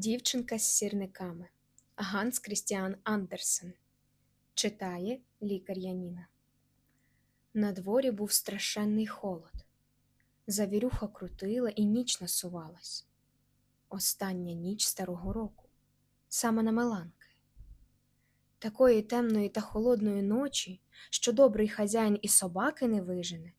Дівчинка з сірниками Ганс Крістіан Андерсен читає лікар Яніна. На дворі був страшенний холод. Завірюха крутила і ніч насувалась. Остання ніч старого року, саме на Меланки. Такої темної та холодної ночі, що добрий хазяїн і собаки не вижене,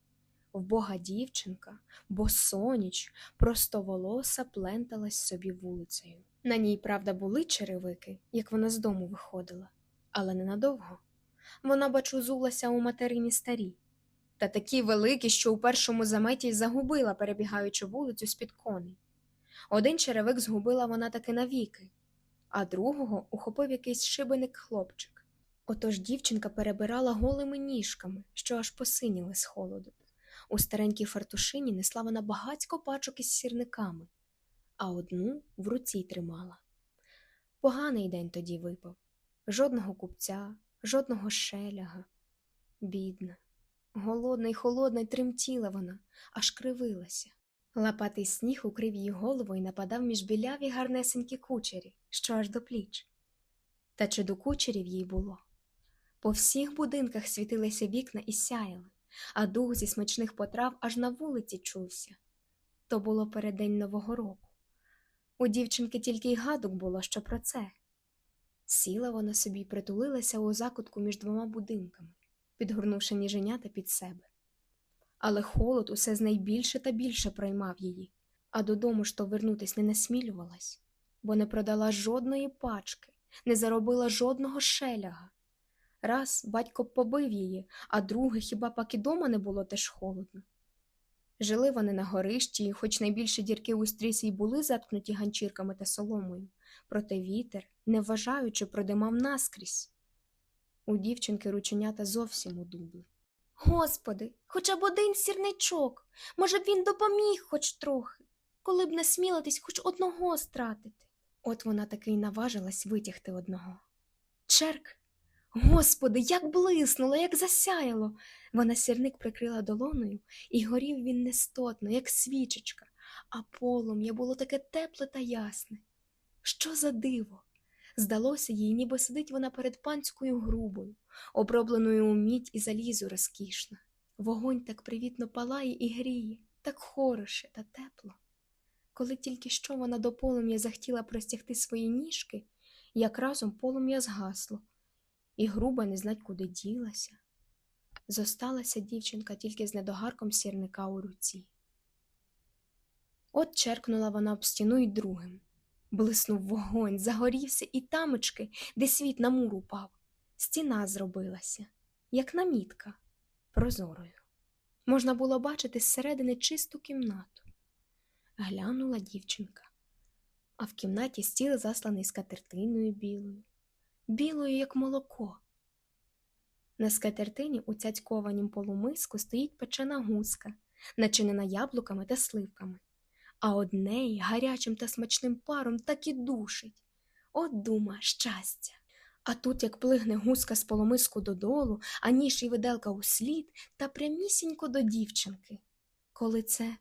вбога дівчинка, босоніч, простоволоса пленталась собі вулицею. На ній, правда, були черевики, як вона з дому виходила, але ненадовго. Вона, бачу, зулася у материні старі, та такі великі, що у першому заметі й загубила, перебігаючи вулицю з-під коней. Один черевик згубила вона таки навіки, а другого ухопив якийсь шибеник хлопчик. Отож дівчинка перебирала голими ніжками, що аж посиніли з холоду. У старенькій фартушині несла вона багацько пачок із сірниками, а одну в руці тримала. Поганий день тоді випав жодного купця, жодного шеляга. Бідна, голодна й холодна й тремтіла вона, аж кривилася. Лапатий сніг укрив її голову і нападав між біляві гарнесенькі кучері, що аж до пліч. Та чи до кучерів їй було? По всіх будинках світилися вікна і сяяли, а дух зі смачних потрав аж на вулиці чувся. То було переддень Нового року. У дівчинки тільки й гадок було, що про це. Сіла вона собі й притулилася у закутку між двома будинками, підгорнувши ніженята під себе. Але холод усе з найбільше та більше проймав її, а додому ж то вернутись не насмілювалась, бо не продала жодної пачки, не заробила жодного шеляга. Раз батько побив її, а друге хіба пак і дома не було теж холодно. Жили вони на горищі, хоч найбільше дірки у стрісі й були заткнуті ганчірками та соломою, проте вітер, не вважаючи, продимав наскрізь. У дівчинки рученята зовсім удубли. Господи, хоча б один сірничок, може б він допоміг хоч трохи, коли б насмілитись хоч одного стратити. От вона таки й наважилась витягти одного. Черк! Господи, як блиснуло, як засяяло. Вона сірник прикрила долоною, і горів він нестотно, як свічечка, а полум'я було таке тепле та ясне. Що за диво? Здалося їй, ніби сидить вона перед панською грубою, обробленою у мідь і залізу розкішна. Вогонь так привітно палає і гріє, так хороше та тепло. Коли тільки що вона до полум'я захотіла простягти свої ніжки, як разом полум'я згасло, і груба не знать, куди ділася. Зосталася дівчинка тільки з недогарком сірника у руці. От черкнула вона об стіну й другим. Блиснув вогонь, загорівся і тамочки, де світ на мур упав. Стіна зробилася, як намітка, прозорою. Можна було бачити зсередини чисту кімнату. Глянула дівчинка, а в кімнаті стіл засланий скатертиною білою, білою, як молоко. На скатертині у цяцькованім полумиску стоїть печена гуска, начинена яблуками та сливками а однеї гарячим та смачним паром так і душить. От дума щастя. А тут, як плигне гуска з поломиску додолу, а ніж і виделка услід, та прямісінько до дівчинки, коли це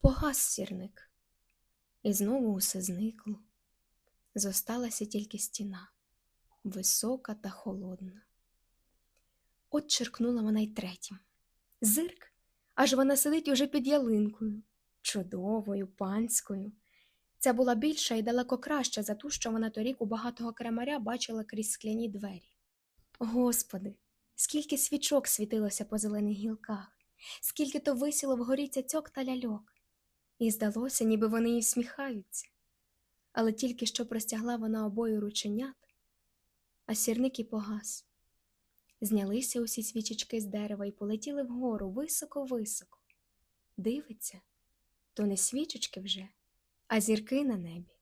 погас сірник. І знову усе зникло. Зосталася тільки стіна, висока та холодна. От черкнула вона й третім. Зирк, аж вона сидить уже під ялинкою чудовою, панською. Ця була більша і далеко краща за ту, що вона торік у багатого кремаря бачила крізь скляні двері. Господи, скільки свічок світилося по зелених гілках, скільки то висіло вгорі цяцьок та ляльок, і здалося, ніби вони й всміхаються. Але тільки що простягла вона обоє рученят, а сірник і погас. Знялися усі свічечки з дерева і полетіли вгору високо-високо. Дивиться то не свічечки вже, а зірки на небі.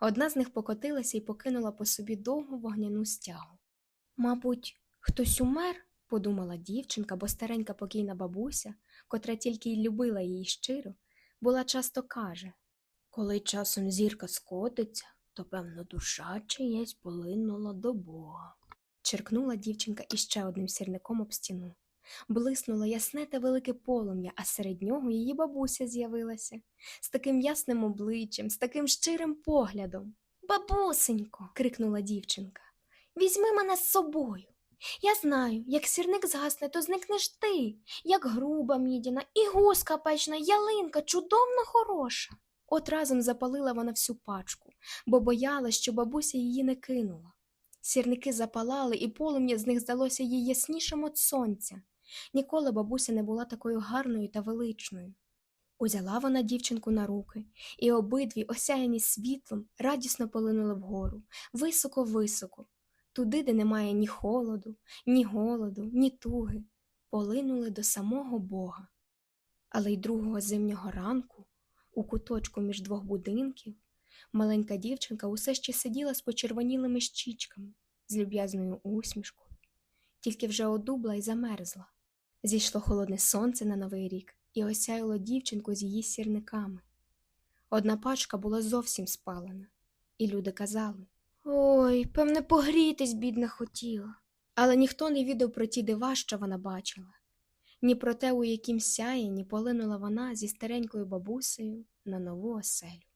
Одна з них покотилася і покинула по собі довгу вогняну стягу. Мабуть, хтось умер, подумала дівчинка, бо старенька покійна бабуся, котра тільки й любила її щиро, була часто каже Коли часом зірка скотиться, то, певно, душа чиясь полинула до Бога. Черкнула дівчинка іще одним сірником об стіну. блиснуло ясне та велике полум'я, а серед нього її бабуся з'явилася з таким ясним обличчям, з таким щирим поглядом. Бабусенько. крикнула дівчинка. Візьми мене з собою. Я знаю, як сірник згасне, то зникнеш ти, як груба мідяна, і гуска печна, ялинка, чудовно хороша. От разом запалила вона всю пачку, бо боялась, що бабуся її не кинула. Сірники запалали, і полум'я з них здалося їй яснішим від сонця. Ніколи бабуся не була такою гарною та величною. Узяла вона дівчинку на руки, і обидві, осяяні світлом, радісно полинули вгору, високо-високо, туди, де немає ні холоду, ні голоду, ні туги, полинули до самого Бога. Але й другого зимнього ранку, у куточку між двох будинків, маленька дівчинка усе ще сиділа з почервонілими щічками, з люб'язною усмішкою, тільки вже одубла й замерзла. Зійшло холодне сонце на новий рік і осяяло дівчинку з її сірниками. Одна пачка була зовсім спалена, і люди казали Ой, певне, погрітись, бідна хотіла. Але ніхто не відав про ті дива, що вона бачила, ні про те, у яким сяєні полинула вона зі старенькою бабусею на нову оселю.